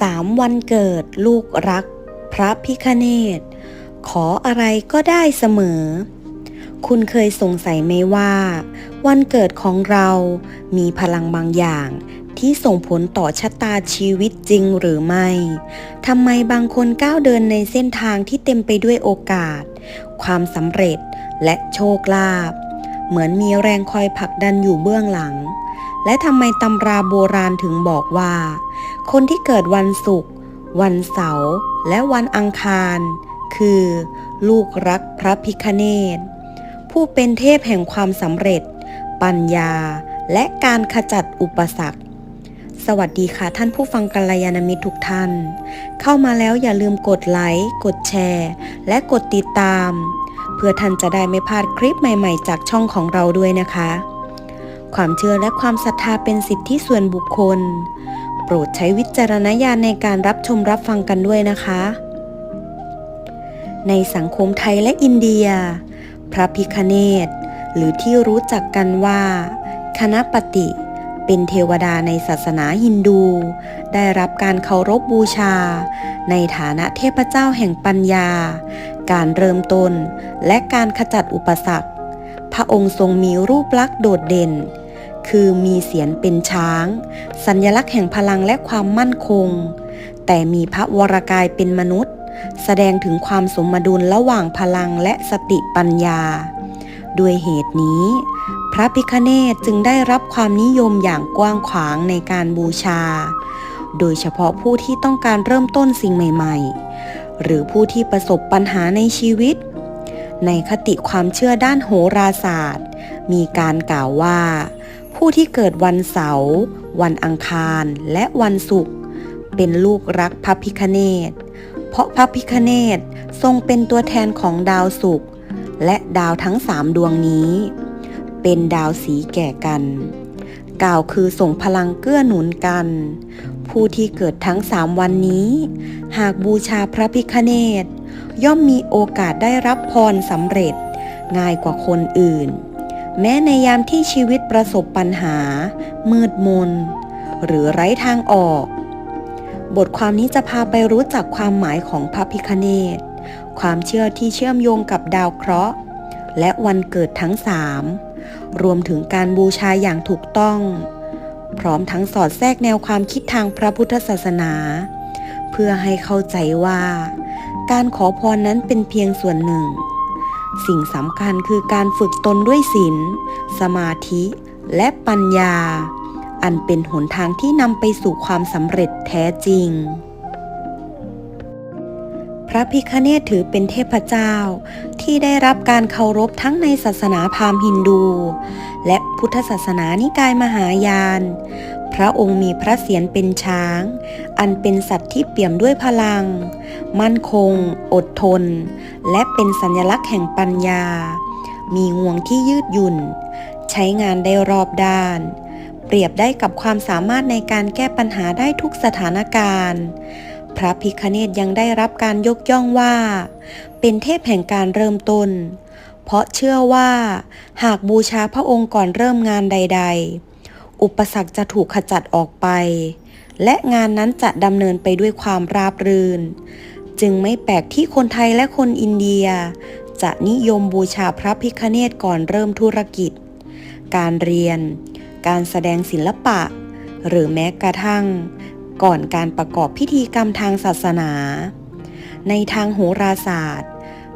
สามวันเกิดลูกรัก พระพิคเนตขออะไรก็ได้เสมอ คุณเคยสงสัยไหมว่า วันเกิดของเรามีพลังบางอย่างที่ส่งผลต่อชะตาชีวิตจริงหรือไม่ ทำไมบางคนก้าวเดินในเส้นทางที่เต็มไปด้วยโอกาส ความสำเร็จและโชคลาภ เหมือนมีแรงคอยผลักดันอยู่เบื้องหลัง และทำไมตำราโบราณถึงบอกว่า คนที่เกิดวันศุกร์วันเสาร์และวันอังคาร คือ ลูกรักพระพิคเนตผู้เป็นเทพแห่งความสำเร็จ ปัญญา และการขจัดอุปสรรค สวัสดีค่ะท่านผู้ฟังกัลยาณมิตรทุกท่าน เข้ามาแล้วอย่าลืมกดไลค์กดแชร์ และกดติดตาม เพื่อท่านจะได้ไม่พลาดคลิปใหม่ๆ จากช่องของเราด้วยนะคะ ความเชื่อและความศรัทธาเป็นสิทธิส่วนบุคคล โปรดใช้วิจารณญาณในการรับชมรับฟังกันด้วยนะคะ ในสังคมไทยและอินเดีย พระพิคเนตหรือที่รู้จักกันว่า คณะปฏิเป็นเทวดาในศาสนาฮินดู ได้รับการเคารพบบูชา ในฐานะเทพเจ้าแห่งปัญญา การเริ่มต้น และการขจัดอุปสรรค พระองค์ทรงมีรูปลักษณ์โดดเด่น คือมีเสียนเป็นช้าง สัญลักษณ์แห่งพลังและความมั่นคง แต่มีพระวรกายเป็นมนุษย์ แสดงถึงความสมดุลระหว่างพลังและสติปัญญา ด้วยเหตุนี้ พระพิคเนตจึงได้รับความนิยมอย่างกว้างขวางในการบูชา โดยเฉพาะผู้ที่ต้องการเริ่มต้นสิ่งใหม่ ๆ หรือผู้ที่ประสบปัญหาในชีวิต ในคติความเชื่อด้านโหราศาสตร์ มีการกล่าวว่า ผู้ที่เกิดวันเสาร์วันอังคารและวันศุกร์เป็นลูกรักพระพิคเนตเพราะพระพิคเนตทรงเป็นตัวแทนของดาวศุกร์และดาวทั้งสามดวงนี้ เป็นดาวสีแก่กัน กล่าวคือส่งพลังเกื้อหนุนกัน ผู้ที่เกิดทั้งสามวันนี้ หากบูชาพระพิคเนตย่อมมีโอกาสได้รับพรสำเร็จง่ายกว่าคนอื่น แม้ในยามที่ชีวิตประสบปัญหา มืดมน หรือไร้ทางออก บทความนี้จะพาไปรู้จักความหมายของพระพิคเนตความเชื่อที่เชื่อมโยงกับดาวเคราะห์ และวันเกิดทั้งสามรวมถึงการบูชาอย่างถูกต้อง พร้อมทั้งสอดแทรกแนวความคิดทางพระพุทธศาสนา เพื่อให้เข้าใจว่า การขอพรนั้นเป็นเพียงส่วนหนึ่ง สิ่งสำคัญคือการฝึกตนด้วยศีล สมาธิ และปัญญา อันเป็นหนทางที่นำไปสู่ความสำเร็จแท้จริง พระพิคเนตถือเป็นเทพเจ้า ที่ได้รับการเคารพทั้งในศาสนาพราหมณ์ฮินดู และพุทธศาสนานิกายมหายาน พระองค์มีพระเศียรเป็นช้าง อันเป็นสัตว์ที่เปี่ยมด้วยพลัง มั่นคง อดทน และเป็นสัญลักษณ์แห่งปัญญา มีงวงที่ยืดหยุ่น ใช้งานได้รอบด้าน เปรียบได้กับความสามารถในการแก้ปัญหาได้ทุกสถานการณ์ พระพิคเนตยังได้รับการยกย่องว่า เป็นเทพแห่งการเริ่มต้น เพราะเชื่อว่า หากบูชาพระองค์ก่อนเริ่มงานใด ๆ อุปสรรคจะถูกขจัดออกไป และงานนั้นจะดำเนินไปด้วยความราบรื่น จึงไม่แปลกที่คนไทยและคนอินเดีย จะนิยมบูชาพระพิคเนตก่อนเริ่มธุรกิจ การเรียน การแสดงศิลปะ หรือแม้กระทั่ง ก่อนการประกอบพิธีกรรมทางศาสนา ในทางโหราศาสตร์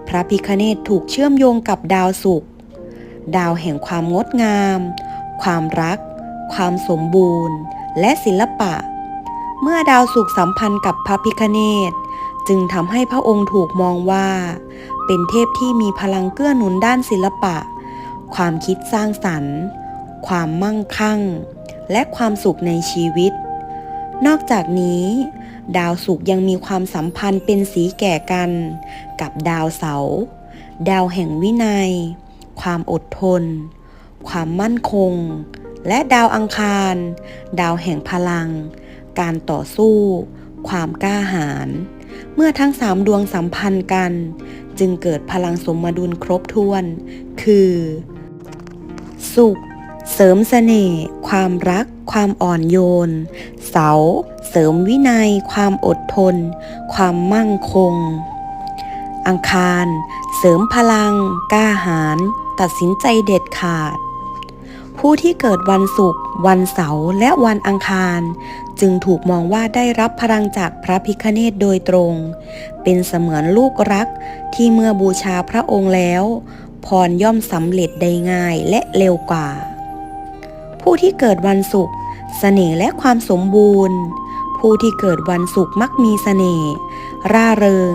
พระพิคเนตถูกเชื่อมโยงกับดาวศุกร์ดาวแห่งความงดงาม ความรัก ความสมบูรณ์ และศิลปะ เมื่อดาวศุกสัมพันธ์กับพระพิคเนตจึงทำให้พระองค์ถูกมองว่า เป็นเทพที่มีพลังเกื้อหนุนด้านศิลปะ ความคิดสร้างสรรค์ ความมั่งคั่ง และความสุขในชีวิต นอกจากนี้ ดาวศุกยังมีความสัมพันธ์เป็นสีแก่กัน กับดาวเสา ดาวแห่งวินัย ความอดทน ความมั่นคง และดาวอังคาร ดาวแห่งพลัง การต่อสู้ ความกล้าหาญ เมื่อทั้งสามดวงสัมพันธ์กัน จึงเกิดพลังสมดุลครบถ้วน คือ สุข เสริมเสน่ห์ ความรัก ความอ่อนโยน เสา เสริมวินัย ความอดทน ความมั่งคง อังคาร เสริมพลัง กล้าหาญ ตัดสินใจเด็ดขาด ผู้ที่เกิดวันศุกร์วันเสาร์และวันอังคาร จึงถูกมองว่าได้รับพลังจากพระพิคเนตโดยตรง เป็นเสมือนลูกรักที่เมื่อบูชาพระองค์แล้ว พรย่อมสำเร็จได้ง่ายและเร็วกว่า ผู้ที่เกิดวันศุกร์เสน่ห์และความสมบูรณ์ ผู้ที่เกิดวันศุกร์มักมีเสน่ห์ร่าเริง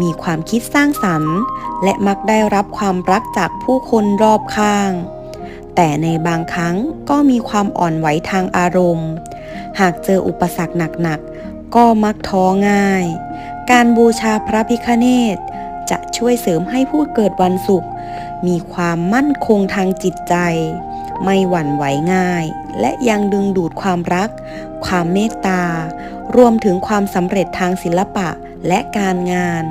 มีความคิดสร้างสรรค์ และมักได้รับความรักจากผู้คนรอบข้าง แต่ในบางครั้งก็มีความอ่อนไหวทางอารมณ์ หากเจออุปสรรคหนักๆ ก็มักท้อง่าย การบูชาพระพิฆเนศจะช่วยเสริมให้ผู้เกิดวันศุกร์มีความมั่นคงทางจิตใจ ไม่หวั่นไหวง่าย และยังดึงดูดความรัก ความเมตตา รวมถึงความสำเร็จทางศิลปะและการงาน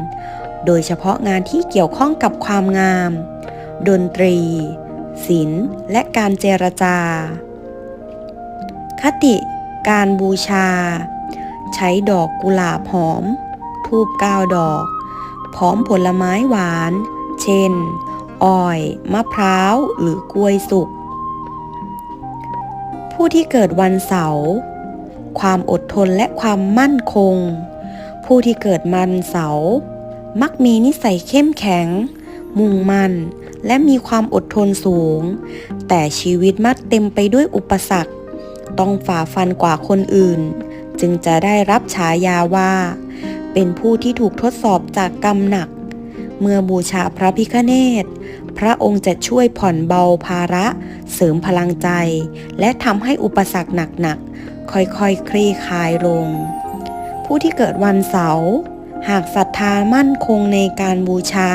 โดยเฉพาะงานที่เกี่ยวข้องกับความงาม ดนตรี ศิลและการเจรจา คติการบูชา ใช้ดอกกุหลาบหอม ทูบเก้าดอก พร้อมผลไม้หวาน เช่นอ้อย มะพร้าว หรือกล้วยสุก ผู้ที่เกิดวันเสาร์ความอดทนและความมั่นคง ผู้ที่เกิดมันเสาร์มักมีนิสัยเข้มแข็ง มุ่งมั่น และมีความอดทนสูง แต่ชีวิตมักเต็มไปด้วยอุปสรรค ต้องฝ่าฟันกว่าคนอื่น จึงจะได้รับฉายาว่า เป็นผู้ที่ถูกทดสอบจากกรรมหนัก เมื่อบูชาพระพิฆเนศพระองค์จะช่วยผ่อนเบาภาระ เสริมพลังใจ และทำให้อุปสรรคหนักๆ ค่อยๆคคลี่คลายลง ผู้ที่เกิดวันเสาร์หากศรัทธามั่นคงในการบูชา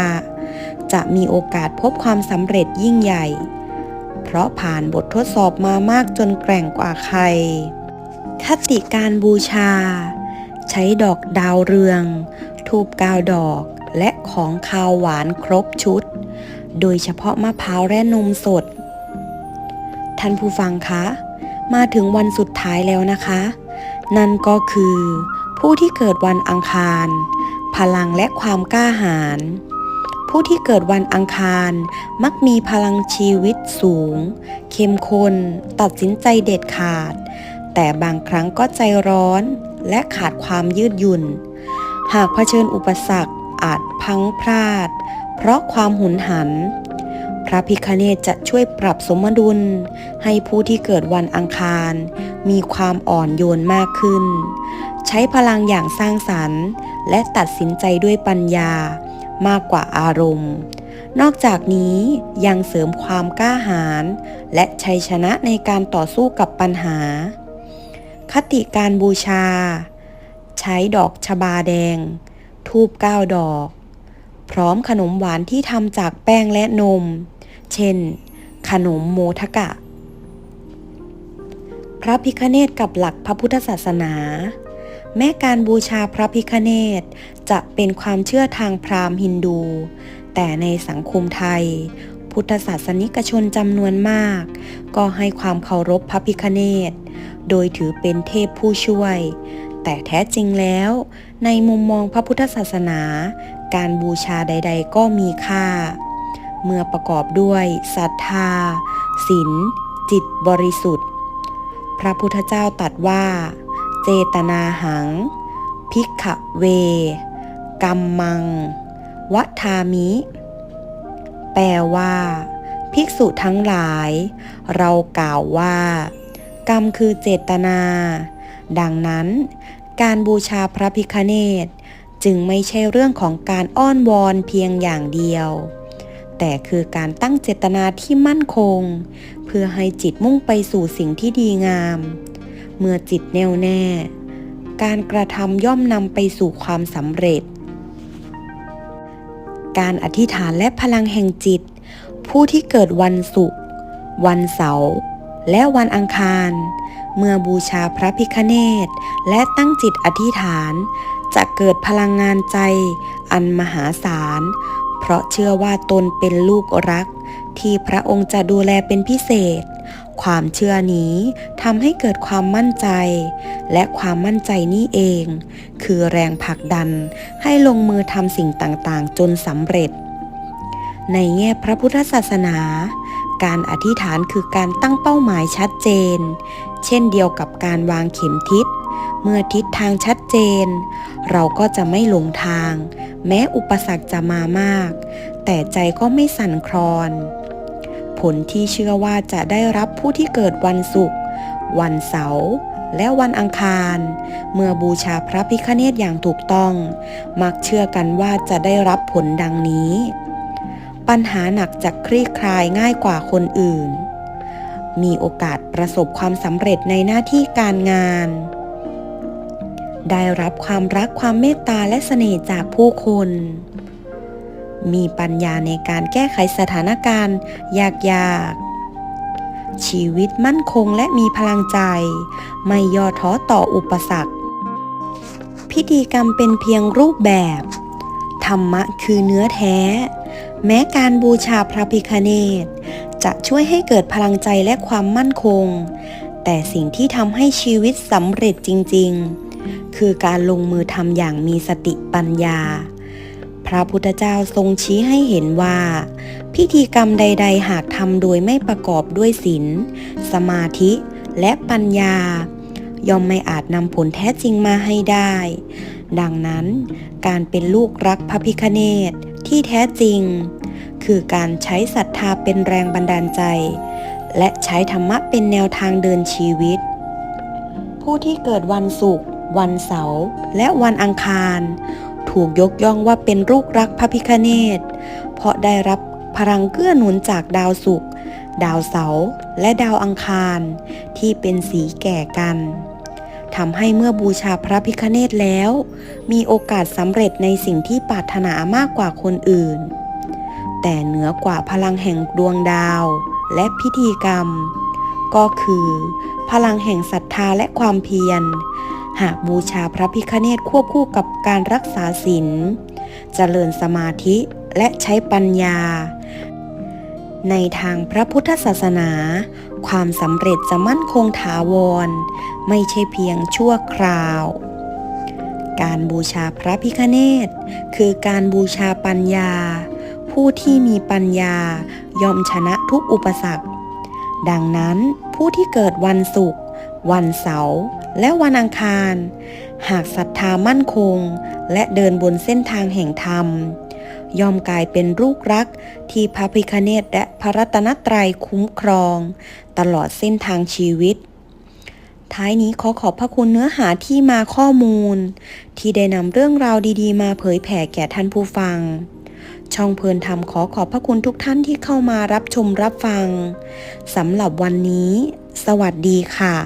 จะมีโอกาสพบความสำเร็จยิ่งใหญ่ เพราะผ่านบททดสอบมามากจนแกร่งกว่าใคร คติการบูชา ใช้ดอกดาวเรือง ทูบกาวดอกและของคาวหวานครบชุด โดยเฉพาะมะพร้าวและนมสด ท่านผู้ฟังคะ มาถึงวันสุดท้ายแล้วนะคะ นั่นก็คือ ผู้ที่เกิดวันอังคาร พลังและความกล้าหาญ ผู้ที่เกิดวันอังคาร มักมีพลังชีวิตสูง เข้มข้นตัดสินใจเด็ดขาด แต่บางครั้งก็ใจร้อนและขาดความยืดหยุ่น หากเผชิญอุปสรรคอาจพังพลาด เพราะความหุนหัน พระพิคเนตจะช่วยปรับสมดุล ให้ผู้ที่เกิดวันอังคาร มีความอ่อนโยนมากขึ้น ใช้พลังอย่างสร้างสรรค์ และตัดสินใจด้วยปัญญา มากกว่าอารมณ์ นอกจากนี้ยังเสริมความกล้าหาญและชัยชนะในการต่อสู้กับปัญหา คติการบูชา ใช้ดอกชบาแดง ทูบเก้าดอก พร้อมขนมหวานที่ทำจากแป้งและนม เช่น ขนมโมทกะ พระพิคเนตกับหลักพระพุทธศาสนา แม้การบูชาพระพิคเนตจะเป็นความเชื่อทางพราหมณ์ฮินดู แต่ในสังคมไทย พุทธศาสนิกชนจำนวนมาก ก็ให้ความเคารพพระพิคเนตโดยถือเป็นเทพผู้ช่วย แต่แท้จริงแล้ว ในมุมมองพระพุทธศาสนา การบูชาใด ๆ ก็มีค่า เมื่อประกอบด้วยศรัทธาศีลจิตบริสุทธิ์ พระพุทธเจ้าตรัสว่า จตนาหัง พิกขเว กัมมัง วัทามิ แปลว่า ภิกษุทั้งหลาย เรากล่าวว่า กรรมคือเจตนา ดังนั้น การบูชาพระพิคเนตจึงไม่ใช่เรื่องของการอ้อนวอนเพียงอย่างเดียว แต่คือการตั้งเจตนาที่มั่นคง เพื่อให้จิตมุ่งไปสู่สิ่งที่ดีงาม เมื่อจิตแน่วแน่ การกระทำย่อมนำไปสู่ความสำเร็จ การอธิษฐานและพลังแห่งจิต ผู้ที่เกิดวันศุกร์วันเสาร์และวันอังคาร เมื่อบูชาพระพิคเนตและตั้งจิตอธิษฐาน จะเกิดพลังงานใจ อันมหาศาล เพราะเชื่อว่าตนเป็นลูกรัก ที่พระองค์จะดูแลเป็นพิเศษ ความเชื่อนี้ทำให้เกิดความมั่นใจ และความมั่นใจนี้เอง คือแรงผลักดันให้ลงมือทำสิ่งต่างๆ จนสำเร็จ ในแง่พระพุทธศาสนา การอธิษฐานคือการตั้งเป้าหมายชัดเจน เช่นเดียวกับการวางเข็มทิศ เมื่อทิศทางชัดเจน เราก็จะไม่หลงทาง แม้อุปสรรคจะมามาก แต่ใจก็ไม่สั่นคลอน ผลที่เชื่อว่าจะได้รับผู้ที่เกิดวันศุกร์วันเสาร์และวันอังคาร เมื่อบูชาพระพิฆเนศอย่างถูกต้อง มักเชื่อกันว่าจะได้รับผลดังนี้ ปัญหาหนักจะคลี่คลายง่ายกว่าคนอื่น มีโอกาสประสบความสำเร็จในหน้าที่การงาน ได้รับความรักความเมตตาและเสน่ห์จากผู้คน มีปัญญาในการแก้ไขสถานการณ์ ยากๆ ชีวิตมั่นคงและมีพลังใจ ไม่ย่อท้อต่ออุปสรรค พิธีกรรมเป็นเพียงรูปแบบ ธรรมะคือเนื้อแท้ แม้การบูชาพระพิคเนตจะช่วยให้เกิดพลังใจและความมั่นคง แต่สิ่งที่ทำให้ชีวิตสำเร็จจริง ๆ คือการลงมือทำอย่างมีสติปัญญา พระพุทธเจ้าทรงชี้ให้เห็นว่า พิธีกรรมใด ๆ หากทำโดยไม่ประกอบด้วยศีลสมาธิและปัญญา ย่อมไม่อาจนำผลแท้จริงมาให้ได้ ดังนั้น การเป็นลูกรักพระพิคเนตที่แท้จริง คือการใช้ศรัทธาเป็นแรงบันดาลใจ และใช้ธรรมะเป็นแนวทางเดินชีวิต ผู้ที่เกิดวันศุกร์วันเสาร์และวันอังคาร ถูกยกย่องว่าเป็นลูกรักพระพิคเนตเพราะได้รับพลังเกื้อหนุนจากดาวศุกร์ดาวเสาร์และดาวอังคาร ที่เป็นสีแก่กันทำให้เมื่อบูชาพระพิคเนตแล้ว มีโอกาสสำเร็จในสิ่งที่ปรารถนามากกว่าคนอื่น แต่เหนือกว่าพลังแห่งดวงดาวและพิธีกรรม ก็คือ พลังแห่งศรัทธาและความเพียร หากบูชาพระพิคเนตควบคู่กับการรักษาศีลเจริญสมาธิและใช้ปัญญา ในทางพระพุทธศาสนา ความสำเร็จจะมั่นคงถาวร ไม่ใช่เพียงชั่วคราว การบูชาพระพิคเนตคือการบูชาปัญญา ผู้ที่มีปัญญายอมชนะทุกอุปสรรค ดังนั้นผู้ที่เกิดวันศุกร์วันเสาร์ และวันอังคาร หากศรัทธามั่นคง และเดินบนเส้นทางแห่งธรรม ย่อมกลายเป็นลูกรักที่พระพิคเนตและพระรัตนตรัยคุ้มครอง ตลอดเส้นทางชีวิต ท้ายนี้ขอขอบพระคุณเนื้อหาที่มาข้อมูล ที่ได้นำเรื่องราวดีๆ มาเผยแผ่แก่ท่านผู้ฟังช่องเพลินธรรมขอขอบพระคุณทุกท่านที่เข้ามารับชมรับฟัง สำหรับวันนี้ สวัสดีค่ะ